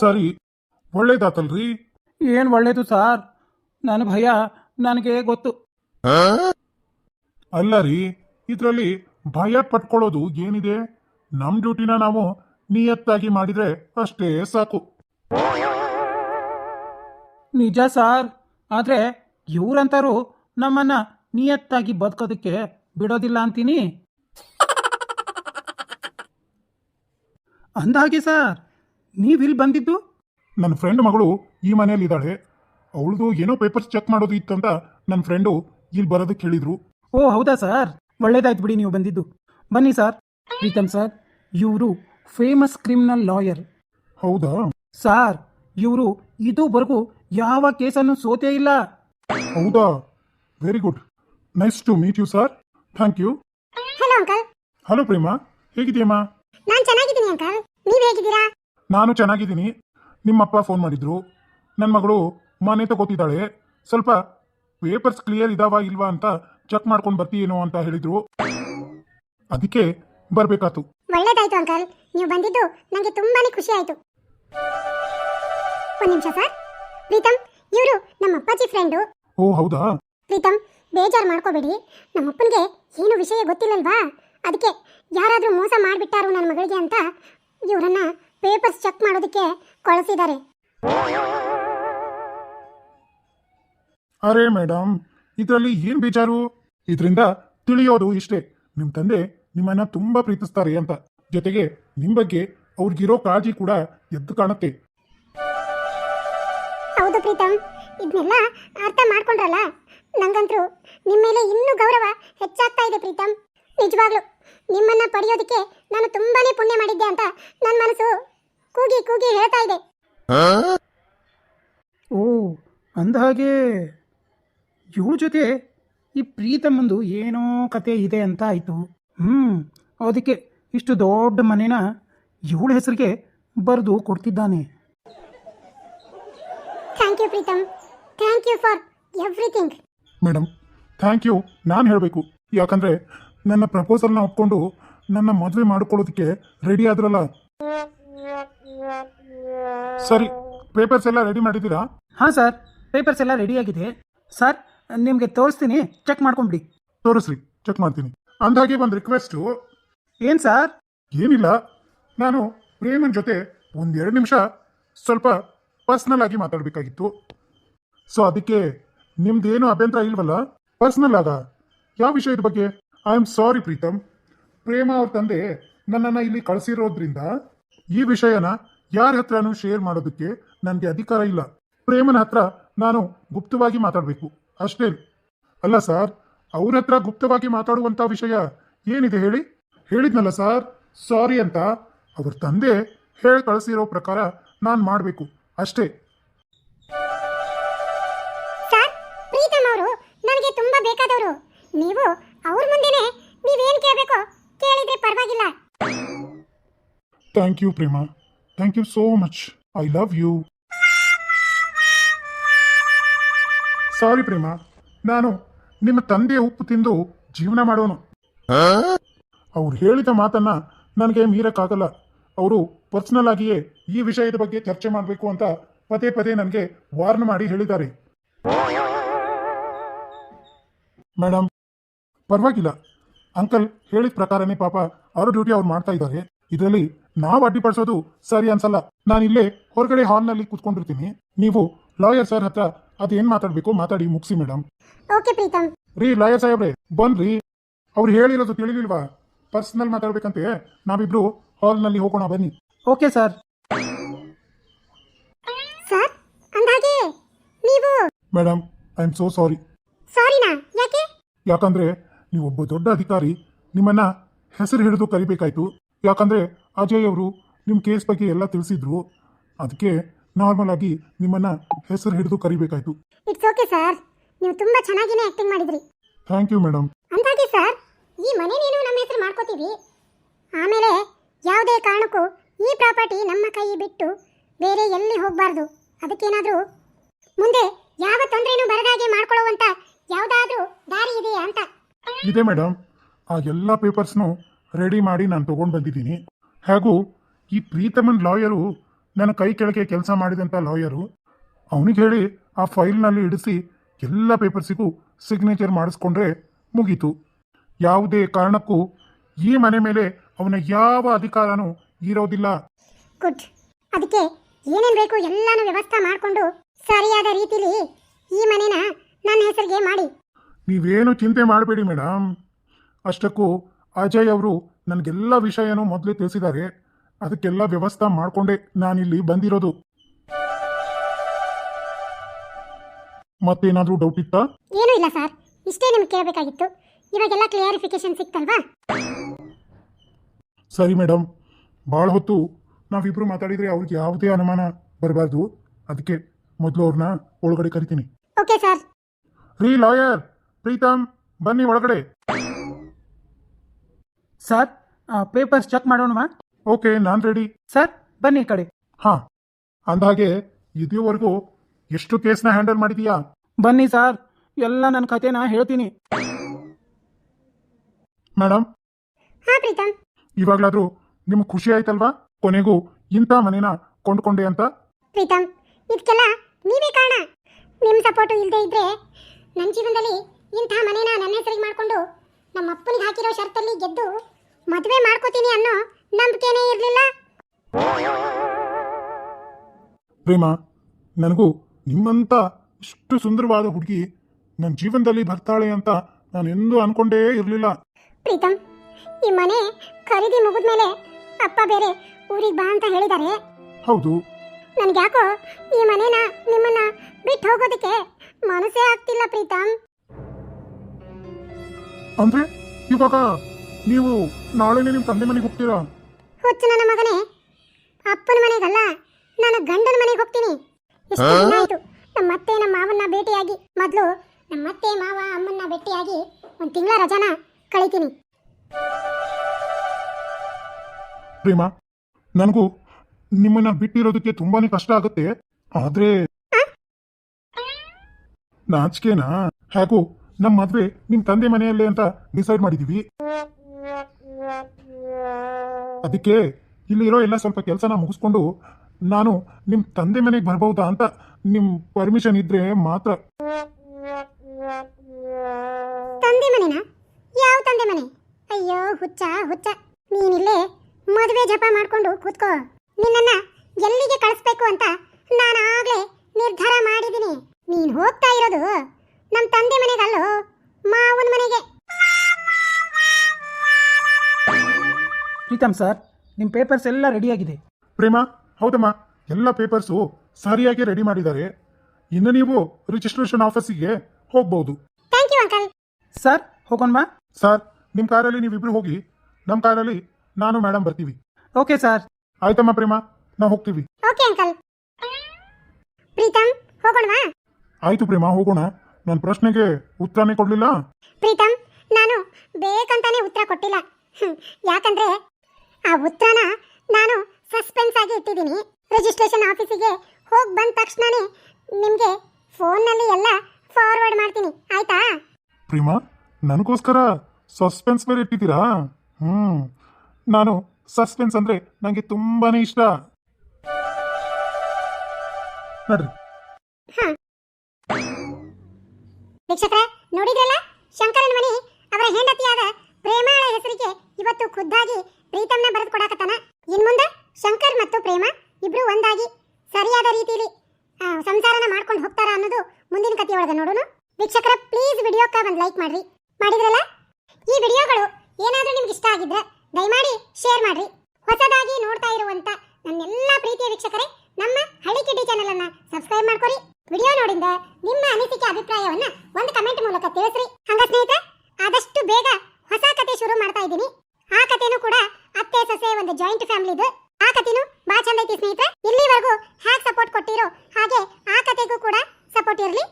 ಸರಿ ಒಳ್ಳೇದಾತಲ್ರಿ? ಏನು ಒಳ್ಳೇದು ಸಾರ್? ನನ್ನ ಭಯ ನನಗೆ ಗೊತ್ತು. ಅಲ್ಲ ರೀ ಇದರಲ್ಲಿ ಭಯ ಪಟ್ಕೊಳ್ಳೋದು ಏನಿದೆ? ನಮ್ ಡ್ಯೂಟಿನ ನಾವು ನಿಯತ್ತಾಗಿ ಮಾಡಿದ್ರೆ ಅಷ್ಟೇ ಸಾಕು. ನಿಜ ಸಾರ್ ಆದರೆ ಇವ್ರಂತಾರು ನಮ್ಮನ್ನ ನಿಯತ್ತಾಗಿ ಬದುಕೋದಕ್ಕೆ ಬಿಡೋದಿಲ್ಲ ಅಂತೀನಿ. ಅಂದಾಗೆ ಸರ್ ನೀವಿಲ್ಲಿ ಬಂದಿದ್ದು? ನನ್ನ ಫ್ರೆಂಡ್ ಮಗಳು ಈ ಮನೆಯಲ್ಲಿ ಇದ್ದಾಳೆ. ಅವಳದು ಏನೋ ಪೇಪರ್ಸ್ ಚೆಕ್ ಮಾಡೋದು ಇತ್ತಂತ ನನ್ನ ಫ್ರೆಂಡು ಇಲ್ಲಿ ಬರೋದಕ್ಕೆ ಹೇಳಿದ್ರು ಓ ಹೌದಾ ಸರ್? ಒಳ್ಳೇದಾಯ್ತು ಬಿಡಿ ನೀವು ಬಂದಿದ್ದು. ಬನ್ನಿ ಸರ್. ಪ್ರೀತಮ್ ಸರ್ ಇವರು ಫೇಮಸ್ ಕ್ರಿಮಿನಲ್ ಲಾಯರ್ ಹೌದಾ? ಸಾರ್ ಇವರು ಇದುವರೆಗೂ ಯಾವ ಕೇಸನ್ನು ಸೋತೇ ಇಲ್ಲ. ಹೌದಾ? Very good nice to meet you sir thank you hello uncle hello Prema. ಹೇಗಿದೆಯಮ್ಮ ನಾನು ಚೆನ್ನಾಗಿದ್ದೀನಿ ಅಂಕಲ್ ನೀವು ಹೇಗಿದ್ದೀರಾ? ನಾನು ಚೆನ್ನಾಗಿದ್ದೀನಿ. ನಿಮ್ಮಪ್ಪ ಫೋನ್ ಮಾಡಿದ್ರು. ನನ್ನ ಮಗಳು ಮನೆ ತಗೋತಿದ್ದಾಳೆ. ಸ್ವಲ್ಪ ಪೇಪರ್ಸ್ ಕ್ಲಿಯರ್ ಇದಾವ ಇಲ್ವಾ ಅಂತ ಚೆಕ್ ಮಾಡ್ಕೊಂಡು ಬರ್ತೀಯೇನೋ ಅಂತ ಹೇಳಿದ್ರು. ಅದಕ್ಕೆ ಬರಬೇಕಾತು. ಒಳ್ಳೇದಾಯ್ತು ಅಂಕಲ್ ನೀವು ಬಂದಿದ್ದು ನನಗೆ ತುಂಬಾನೇ ಖುಷಿ ಆಯ್ತು. ಒಂದ್ ನಿಮಿಷ ಸರ್ ಪ್ರೀತಮ್ ಇವರು ನಮ್ಮ ಅಪ್ಪಾಜಿ ಫ್ರೆಂಡು ಓ ಹೌದಾ? ಪ್ರೀತಮ್ ಬೇಜಾರ್ ಮಾಡ್ಕೋಬೇಡಿ. ನಮ್ಮ ಅಪ್ಪನಿಗೆ ಏನು ವಿಷಯ ಗೊತ್ತಿಲ್ಲಲ್ವಾ? ಅದಕ್ಕೆ ಯಾರಾದರೂ ಮೋಸ ಮಾಡಿಬಿಟ್ಟಾರು ನನ್ನ ಮಗಳಿಗೆ ಅಂತ ಇವರನ್ನ ಪೇಪರ್ಸ್ ಚೆಕ್ ಮಾಡೋದಕ್ಕೆ ಕಳಿಸಿದ್ದಾರೆ. ಅರೆ ಮೇಡಮ್ ಇದರಲ್ಲಿ ಏನ್ ಬೇಜಾರು? ಇದರಿಂದ ತಿಳಿಯೋದು ಇಷ್ಟೇ. ನಿಮ್ಮ ತಂದೆ ನಿಮ್ಮನ್ನ ತುಂಬಾ ಪ್ರೀತಿಸ್ತಾರೆ ಅಂತ. ಜೊತೆಗೆ ನಿಮ್ ಬಗ್ಗೆ ಅವ್ರಿಗಿರೋ ಕಾಳಜಿ ಕೂಡ ಎದ್ದು ಕಾಣುತ್ತೆ. ಹೌದು ಪ್ರೀತಮ್ ಇದನ್ನೆಲ್ಲ ಅರ್ಥ ಮಾಡ್ಕೊಂಡ್ರಲ್ಲ? ನಂಗಂತರೂ ನಿಮ್ಮ ಮೇಲೆ ಇನ್ನೂ ಗೌರವ ಹೆಚ್ಚಾಗ್ತಾ ಇದೆ ಪ್ರೀತಮ್ ನಿಜವಾಗ್ಲು ನಿಮ್ಮನ್ನ ಪಡೆಯೋದಕ್ಕೆ ನಾನು ತುಂಬಾನೇ ಪುಣ್ಯ ಮಾಡಿದ್ದೆ ಅಂತ ನನ್ನ ಮನಸ್ಸು ಕೂಗಿ ಕೂಗಿ ಹೇಳ್ತಾ ಇದೆ. ಓ ಅಂದಹಾಗೆ ಇವಳ ಜೊತೆ ಈ ಪ್ರೀತಮ್ಮಂದು ಏನೋ ಕತೆ ಇದೆ ಅಂತ ಆಯಿತು. ಹ್ಞೂ ಅದಕ್ಕೆ ಇಷ್ಟು ದೊಡ್ಡ ಮನೇನ ಇವಳ ಹೆಸರಿಗೆ ಬರೆದು ಕೊಡ್ತಿದ್ದಾನೆ. Thank you Pritam. Thank you for everything madam thank you ನಾನು ಹೇಳಬೇಕು. ಯಾಕಂದ್ರೆ ನನ್ನ ಪ್ರಪೋಸಲ್ನ ಒಪ್ಕೊಂಡು ನನ್ನ ಮದುವೆ ಮಾಡ್ಕೊಳ್ಳೋದಕ್ಕೆ ರೆಡಿ ಆದ್ರಲ್ಲ. ಸರಿ ಪೇಪರ್ಸ್ ಎಲ್ಲ ರೆಡಿ ಮಾಡಿದ್ದೀರಾ? ಹಾಂ ಸರ್ ಪೇಪರ್ಸ್ ಎಲ್ಲ ರೆಡಿಯಾಗಿದೆ ಸರ್ ನಿಮಗೆ ತೋರಿಸ್ತೀನಿ ಚೆಕ್ ಮಾಡ್ಕೊಂಬಿಡಿ. ತೋರಿಸ್ರಿ ಚೆಕ್ ಮಾಡ್ತೀನಿ. ಅಂದಾಗೆ ಒಂದು ರಿಕ್ವೆಸ್ಟು ಏನು ಸರ್? ಏನಿಲ್ಲ ನಾನು ಪ್ರೇಮನ್ ಜೊತೆ ಒಂದೆರಡು ನಿಮಿಷ ಸ್ವಲ್ಪ ಪರ್ಸ್ನಲ್ ಆಗಿ ಮಾತಾಡಬೇಕಾಗಿತ್ತು. ಸೊ ಅದಕ್ಕೆ ನಿಮ್ದೇನು ಅಭ್ಯಂತರ ಇಲ್ವಲ್ಲ? ಪರ್ಸ್ನಲ್ ಆದ ಯಾವ ವಿಷಯದ ಬಗ್ಗೆ? I am sorry Pritam. Prema ಅವ್ರ ತಂದೆ ನನ್ನನ್ನು ಇಲ್ಲಿ ಕಳಿಸಿರೋದ್ರಿಂದ ಈ ವಿಷಯನ ಯಾರ ಹತ್ರನೂ ಶೇರ್ ಮಾಡೋದಕ್ಕೆ ನನಗೆ ಅಧಿಕಾರ ಇಲ್ಲ. ಪ್ರೇಮನ ಹತ್ರ ನಾನು ಗುಪ್ತವಾಗಿ ಮಾತಾಡಬೇಕು. ಅಷ್ಟೇ ಅಲ್ಲ ಸರ್ ಅವ್ರ ಹತ್ರ ಗುಪ್ತವಾಗಿ ಮಾತಾಡುವಂತ ವಿಷಯ ಏನಿದೆ ಹೇಳಿ? ಹೇಳಿದ್ನಲ್ಲ ಸರ್ ಸಾರಿ ಅಂತ. ಅವ್ರ ತಂದೆ ಹೇಳಿ ಕಳಿಸಿರೋ ಪ್ರಕಾರ ನಾನು ಮಾಡಬೇಕು. ಅಷ್ಟೇ. ಸರ್ ಪ್ರೀತಮ್ ಅವರು ನನಗೆ ನೀವು ಅವ್ರ ಮುಂದೆನೆ ನೀವೇನು ಕೇಳಬೇಕು? ಕೇಳಿದ್ರೆ ಪರವಾಗಿಲ್ಲ. Thank you Prema thank you so much I love you sorry Prema ನಾನು ನಿಮ್ಮ ತಂದೆಯ ಉಪ್ಪು ತಿಂದು ಜೀವನ ಮಾಡೋನು. ಅವ್ರು ಹೇಳಿದ ಮಾತನ್ನ ನನಗೆ ಮೀರಕ್ಕಾಗಲ್ಲ. ಅವರು ಪರ್ಸನಲ್ ಆಗಿಯೇ ಈ ವಿಷಯದ ಬಗ್ಗೆ ಚರ್ಚೆ ಮಾಡಬೇಕು ಅಂತ ಪದೇ ಪದೇ ನನಗೆ ವಾರ್ನ್ ಮಾಡಿ ಹೇಳಿದ್ದಾರೆ. ಮೇಡಮ್ ಪರವಾಗಿಲ್ಲ. ಅಂಕಲ್ ಹೇಳಿದ ಪ್ರಕಾರನೇ ಪಾಪ ಅವ್ರ ಡ್ಯೂಟಿ ಅವ್ರು ಮಾಡ್ತಾ ಇದ್ದಾರೆ. ಇದರಲ್ಲಿ ನಾವು ಅಡ್ಡಿಪಡಿಸೋದು ಸರಿ ಅನ್ಸಲ್ಲ. ನಾನು ಇಲ್ಲೇ ಹೊರಗಡೆ ಹಾಲ್ನಲ್ಲಿ ಕುತ್ಕೊಂಡಿರ್ತೀನಿ. ನೀವು ಲಾಯರ್ ಸರ್ ಹತ್ರ ಅದೇನ್ ಮಾತಾಡ್ಬೇಕು ಮಾತಾಡಿ ಮುಗಿಸಿ ಮೇಡಮ್ ಓಕೆ ಪ್ರೀತಮ್. ರೀ ಲಾಯರ್ ಸಾಹೇಬ್ರೆ ಬನ್ರಿ. ಅವ್ರು ಹೇಳಿರೋದು ತಿಳಿಲಿಲ್ವಾ? ಪರ್ಸನಲ್ ಮಾತಾಡ್ಬೇಕಂತೆ. ನಾವಿಬ್ರು ಹಾಲ್ನಲ್ಲಿ ಹೋಗೋಣ ಬನ್ನಿ. ಓಕೆ ಸರ್ ಸರ್ ಅಂದಾಗೆ ನೀವು madam I am so sorry ಸಾರಿನಾ ಯಾಕೆ? ಯಾಕಂದ್ರೆ ನೀವು ಒಬ್ಬ ದೊಡ್ಡ ಅಧಿಕಾರಿ. ನಿಮ್ಮನ್ನ ಹೆಸರು ಹಿಡಿದು ಕರಿಬೇಕಾಯ್ತು. ಯಾಕಂದ್ರೆ ಅಜಯ್ ಅವರು ನಿಮ್ಮ ಕೇಸ್ ಬಗ್ಗೆ ಎಲ್ಲ ತಿಳಿಸಿದ್ರು. ಅದಕ್ಕೆ ನಾರ್ಮಲ್ ಆಗಿ ನಿಮ್ಮನ್ನ ಹೆಸರು ಹಿಡಿದು ಕರಿಬೇಕಾಯ್ತು. ಇಟ್ಸ್ ಓಕೆ ಸರ್ ನೀವು ತುಂಬಾ ಚೆನ್ನಾಗಿನೇ ಆಕ್ಟಿಂಗ್ ಮಾಡಿದ್ರಿ. ಥ್ಯಾಂಕ್ ಯು ಮೇಡಮ್ ಅಂದಾಗೆ ಸರ್ ಈ ಮನೆ ನೀನು ನಮ್ಮ ಹೆಸರು ಮಾಡ್ಕೋತೀವಿ. ಆಮೇಲೆ ಯಾವುದೇ ಕಾರಣಕ್ಕೂ ಈ ಪ್ರಾಪರ್ಟಿ ನಮ್ಮ ಕೈ ಬಿಟ್ಟು ಬೇರೆ ಎಲ್ಲಿ ಹೋಗಬಾರ್ದು. ಅದಕ್ಕೇನಾದರೂ ಮುಂದೆ ಯಾವ ತೊಂದರೆನೂ ಬರದಾಗೆ ಮಾಡ್ಕೊಳ್ಳುವಂತ ಯಾವುದಾದ್ರೂ ದಾರಿ ಇದೆಯಾ ಅಂತ. ಇದೆ ಮೇಡಮ್ ಆ ಎಲ್ಲ ಪೇಪರ್ಸ್ನು ರೆಡಿ ಮಾಡಿ ನಾನು ತಗೊಂಡು ಬಂದಿದ್ದೀನಿ. ಹಾಗೂ ಈ ಪ್ರೀತಮನ್ ಲಾಯರು ನನ್ನ ಕೈ ಕೆಳಗೆ ಕೆಲಸ ಮಾಡಿದಂಥ ಲಾಯರು ಅವನಿಗೆ ಹೇಳಿ ಆ ಫೈಲ್ನಲ್ಲಿ ಇಡಿಸಿ ಎಲ್ಲ ಪೇಪರ್ಸಿಗೂ ಸಿಗ್ನೇಚರ್ ಮಾಡಿಸ್ಕೊಂಡ್ರೆ ಮುಗೀತು. ಯಾವುದೇ ಕಾರಣಕ್ಕೂ ಈ ಮನೆ ಮೇಲೆ ಅವನ ಯಾವ ಅಧಿಕಾರನೂ ಇರೋದಿಲ್ಲ. ಗುಡ್. ಅದಕ್ಕೆ ಏನೇನು ಬೇಕು ಎಲ್ಲಾನು ವ್ಯವಸ್ಥೆ ಮಾಡಿಕೊಂಡು ಸರಿಯಾದ ರೀತಿಲಿ ಈ ಮನೆನ ನನ್ನ ಹೆಸರಿಗೆ ಮಾಡಿ. ನೀವೇನು ಚಿಂತೆ ಮಾಡಬೇಡಿ ಮೇಡಮ್ ಅಷ್ಟಕ್ಕೂ ಅಜಯ್ ಅವರು ನನಗೆಲ್ಲ ವಿಷಯನೂ ಮೊದಲೇ ತಿಳಿಸಿದ್ದಾರೆ. ಅದಕ್ಕೆಲ್ಲ ವ್ಯವಸ್ಥೆ ಮಾಡಿಕೊಂಡೆ ನಾನಿಲ್ಲಿ ಬಂದಿರೋದು. ಮತ್ತೇನಾದರೂ ಡೌಟ್ ಇತ್ತಾ? ಏನೂ ಇಲ್ಲ ಸರ್. ಇಷ್ಟೇ ನಿಮ್ಗೆ ಕೇಳಬೇಕಾಗಿತ್ತು. ಇವಾಗೆಲ್ಲ ಕ್ಲಿಯರಿಫಿಕೇಶನ್ ಸಿಕ್ತಲ್ವಾ? ಸರಿ ಮೇಡಮ್ ಭಾಳ ಹೊತ್ತು ನಾವಿಬ್ರು ಮಾತಾಡಿದ್ರೆ ಅವ್ರಿಗೆ ಯಾವುದೇ ಅನುಮಾನ ಬರಬಾರ್ದು. ಅದಕ್ಕೆ ಮೊದಲು ಅವ್ರನ್ನ ಒಳಗಡೆ ಕರಿತೀನಿ. Okay sir. ರೀ ಲಾಯರ್ ಪ್ರೀತಮ್ ಬನ್ನಿ ಒಳಗಡೆ. ಸರ್ ಪೇಪರ್ಸ್ ಚೆಕ್ ಮಾಡೋಣವಾ ಓಕೆ ನಾನು ರೆಡಿ ಸರ್ ಬನ್ನಿ ಈ ಕಡೆ. ಹಾ ಅಂದಾಗೆ ಇದುವರೆಗೂ ಎಷ್ಟು ಕೇಸ್ನ ಹ್ಯಾಂಡಲ್ ಮಾಡಿದೀಯಾ? ಬನ್ನಿ ಸರ್ ಎಲ್ಲ ನನ್ನ ಕಥೆನ ಹೇಳ್ತೀನಿ. ಮೇಡಮ್ ಹಾ ಪ್ರೀತಮ್ ಇವಾಗಲಾದರೂ ನಿಮ್ಗೆ ಖುಷಿ ಆಯ್ತಲ್ವಾ? ಕೊನೆಗೂ ಇಂಥ ಮನೇನ ಕೊಂಡ್ಕೊಂಡೆ ಅಂತ? ಪ್ರೀತಮ್ ಇದಕ್ಕೆಲ್ಲ ನೀವೇ ಕಾರಣ. ನಿಮ್ಮ ಸಪೋರ್ಟ್ ಇಲ್ಲದೆ ಇದ್ರೆ ನನ್ನ ಜೀವನದಲ್ಲಿ ಇಂಥ ಮನೇನ ನನ್ನ ಹೆಸರಿಗೆ ಮಾಡಿಕೊಂಡು ನಮ್ಮ ಅಪ್ಪನಿಗೆ ಹಾಕಿರೋ ಶರ್ತಲ್ಲಿ ಗೆದ್ದು ಮದುವೆ ಮಾಡ್ಕೋತೀನಿ ಅನ್ನೋ ನಂಬಿಕೆನೇ ಇರಲಿಲ್ಲ. ಪ್ರೇಮ ನನಗೂ ನಿಮ್ಮಂತ ಇಷ್ಟು ಸುಂದರವಾದ ಹುಡುಗಿ ನನ್ನ ಜೀವನದಲ್ಲಿ ಬರ್ತಾಳೆ ಅಂತ ನಾನು ಎಂದೂ ಅನ್ಕೊಂಡೇ ಇರಲಿಲ್ಲ. ಪ್ರೀತಮ್ ಈ ಮನೆ ಖರೀದಿ ಮುಗಿದ್ಮೇಲೆ ಅಪ್ಪ ಬೇರೆ ಊರಿಗೆ ಬಾ ಅಂತ ಹೇಳಿದ್ದಾರೆ ಹೌದು. ನನ್ಗ್ಯಾಕೋ ಈ ಮನೇನ ನಿಮ್ಮನ್ನ ಬಿಟ್ಟು ಹೋಗೋದಕ್ಕೆ ಮನಸ್ಸೇ ಆಗ್ತಿಲ್ಲ ಪ್ರೀತಮ್. ಅಂದ್ರೆ ಇವಾಗ ನೀವು ನಾಳೆನೇ ನಿಮ್ಮ ತಂದೆ ಮನೆಗೆ ಹೋಗ್ತೀರಾ? ಹುಚ್ಚು ನನ್ನ ಮಗನೇ. ಅಪ್ಪನ ಮನೆಗಲ್ಲ ನಾನು ಗಂಡನ ಮನೆಗೆ ಹೋಗ್ತೀನಿ. ಎಷ್ಟು ದಿನ ಆಯ್ತು. ನಮ್ಮ ಅತ್ತೆ ನಮ್ಮ ಮಾವನ್ನ ಭೇಟಿಯಾಗಿ. ಮೊದಲು ನಮ್ಮ ಅತ್ತೆ ಮಾವ ಅಮ್ಮನ್ನ ಭೇಟಿಯಾಗಿ ಒಂದು ತಿಂಗಳ ರಜಾನ ಕಳಿತೀನಿ. ಪ್ರೇಮ ನನಗೂ ನಿಮ್ಮನ್ನ ಬಿಟ್ಟಿರೋದಕ್ಕೆ ತುಂಬಾನೇ ಕಷ್ಟ ಆಗುತ್ತೆ. ಆದ್ರೆ ನಾಚಿಕೆನಾ? ಹೇಗೂ ನಮ್ಮ ಮದ್ವೆ ನಿಮ್ ತಂದೆ ಮನೆಯಲ್ಲೇ ಅಂತ ಡಿಸೈಡ್ ಮಾಡಿದೀವಿ. ಅದಕ್ಕೆ ಇಲ್ಲಿರೋ ಎಲ್ಲ ಸ್ವಲ್ಪ ಕೆಲಸನ ಮುಗಿಸ್ಕೊಂಡು ನಾನು ನಿಮ್ ತಂದೆ ಮನೆಗೆ ಬರ್ಬಹುದಾ ಅಂತ ನಿಮ್ ಪರ್ಮಿಷನ್ ಇದ್ರೆ ಮಾತ್ರ. ತಂದೆ ಮನೆನಾ? ಯಾವ ತಂದೆ ಮನೆ? ಅಯ್ಯೋ, ಹುಚ್ಚ ಹುಚ್ಚ. ನೀನಿಲ್ಲೇ ಮದುವೆ ಜಪ ಮಾಡ್ಕೊಂಡು ಕೂತ್ಕೋ. ನಿನ್ನನ್ನ ಎಲ್ಲಿಗೆ ಕಳಿಸ್ಬೇಕು ಅಂತ ನಾನು ಆಗ್ಲೇ ನಿರ್ಧಾರ ಮಾಡಿದ್ದೀನಿ ನೀನ್ ಹೋಗ್ತಾ ಇರೋದು ನಮ್ಮ ತಂದೆ ಮನೆಗಲ್ಲೋ? ಮಾವನ ಮನೆಗೆ. ಪ್ರೀತಮ್ ಸರ್ ನಿಮ್ಮ ಪೇಪರ್ಸ್ ಎಲ್ಲ ರೆಡಿಯಾಗಿದೆ ಪ್ರೇಮ ಹೌದಮ್ಮ. ಎಲ್ಲ ಪೇಪರ್ಸು ಸರಿಯಾಗಿ ರೆಡಿ ಮಾಡಿದ್ದಾರೆ. ಇನ್ನು ನೀವು ರಿಜಿಸ್ಟ್ರೇಷನ್ ಆಫೀಸಿಗೆ ಹೋಗ್ಬೋದು. ಥ್ಯಾಂಕ್ ಯು ಅಂಕಲ್ ಸರ್ ಹೋಗೋಣ ಸರ್ ನಿಮ್ಮ ಕಾರಲ್ಲಿ ನೀವಿಬ್ರು ಹೋಗಿ ನಮ್ಮ ಕಾರಲ್ಲಿ ನಾನು ಮೇಡಮ್ ಬರ್ತೀವಿ. ಓಕೆ ಸರ್ ಆಯ್ತಮ್ಮ ಪ್ರೇಮ ನಾವು ಹೋಗ್ತೀವಿ. ಓಕೆ ಅಂಕಲ್ ಪ್ರೀತಮ್ ಹೋಗೋಣವಾ? ಆಯ್ತು ಪ್ರೇಮ ಹೋಗೋಣ. ನನ್ನ ಪ್ರಶ್ನೆಗೆ ಉತ್ತರನೇ ಕೊಡಲಿಲ್ಲ? ಪ್ರೀತಮ್ ನಾನು ಬೇಕಂತಾನೆ ಉತ್ತರ ಕೊಟ್ಟಿಲ್ಲ. ಹ್ಮ್, ಯಾಕಂದ್ರೆ ಆ ಉತ್ತರನ ನಾನು ಸಸ್ಪೆನ್ಸ್ ಆಗಿ ಇಟ್ಟಿದ್ದೀನಿ. ರಿಜಿಸ್ಟ್ರೇಷನ್ ಆಫೀಸಿಗೆ ಹೋಗಿ ಬಂದ ತಕ್ಷಣನೇ ನಿಮಗೆ ಫೋನ್ನಲ್ಲಿ ಎಲ್ಲ ಫಾರ್ವರ್ಡ್ ಮಾಡ್ತೀನಿ. ಆಯ್ತಾ? ಪ್ರೇಮ ನನಗೋಸ್ಕರ ಸಸ್ಪೆನ್ಸ್ ಬೇರೆ ಇಟ್ಟಿದ್ದೀರಾ? ಹ್ಞೂ ನಾನು ಸಸ್ಪೆನ್ಸ್ ಅಂದರೆ ನನಗೆ ತುಂಬಾ ಇಷ್ಟ. ನಡ್ರಿ. ವೀಕ್ಷಕರೇ, ನೋಡಿದ್ರಲ್ಲ? ಶಂಕರನ ಮಣಿ ಅವರ ಹೆಂಡತಿಯಾದ ಪ್ರೇಮಾಳ ಹೆಸರಿಗೆ ಇವತ್ತು ಖುದ್ದಾಗಿ ಪ್ರೀತಮ್ನ ಬರೆದು ಕೊಡಾಕತ್ತಾನ ಇನ್ ಮುಂದೆ ಶಂಕರ್ ಮತ್ತು ಪ್ರೇಮ ಇಬ್ರು ಒಂದಾಗಿ ಸರಿಯಾದ ರೀತಿಯಲ್ಲಿ ಸಂಸಾರನ ಮಾಡ್ಕೊಂಡು ಹೋಗ್ತಾರ ಅನ್ನೋದು ಮುಂದಿನ ಕಥೆಯೊಳಗೆ ನೋಡೋಣ. ವೀಕ್ಷಕರ ಪ್ಲೀಸ್ ವಿಡಿಯೋಕ್ಕ ಒಂದು ಲೈಕ್ ಮಾಡ್ರಿ. ಮಾಡಿದ್ರಲ್ಲ? ಈ ವಿಡಿಯೋಗಳು ಏನಾದರೂ ನಿಮ್ಗೆ ಇಷ್ಟ ಆಗಿದ್ರೆ ದಯಮಾಡಿ ಶೇರ್ ಮಾಡ್ರಿ. ಹೊಸದಾಗಿ ನೋಡ್ತಾ ಇರುವಂತ ನನ್ನೆಲ್ಲ ಪ್ರೀತಿಯ ವೀಕ್ಷಕರೇ, ನಮ್ಮ ಹಳ್ಳಿ ಕಿಡ್ಡಿ ಚಾನೆಲ್ ಅನ್ನ ಸಬ್ಸ್ಕ್ರೈಬ್ ಮಾಡ್ಕೊರಿ. ವಿಡಿಯೋ ನೋಡಿದ ನಿಮ್ಮ ಅನಿಸಿಕೆ ಅಭಿಪ್ರಾಯವನ್ನ ಒಂದು ಕಮೆಂಟ್ ಮೂಲಕ ತಿಳಿಸ್ರಿ. ಹಂಗ ಸ್ನೇಹಿತ ಆದಷ್ಟು ಬೇಗ ಹೊಸ ಕತೆ ಶುರು ಮಾಡ್ತಾ ಇದ್ದೀನಿ. ಆ ಕತೆನೂ ಕೂಡ ಅತ್ತೆ ಸೊಸೆ ಒಂದು ಜಾಯಿಂಟ್ ಫ್ಯಾಮಿಲಿದು ಆ ಕತೆನೂ ಬಾ ಚಂದ ಐತಿ ಸ್ನೇಹಿತ ಇಲ್ಲಿವರೆಗೂ ಹ್ಯಾಕ್ ಸಪೋರ್ಟ್ ಕೊಟ್ಟಿರೋ ಹಾಗೆ ಆ ಕತೆಗೂ ಕೂಡ ಸಪೋರ್ಟ್ ಇರಲಿ.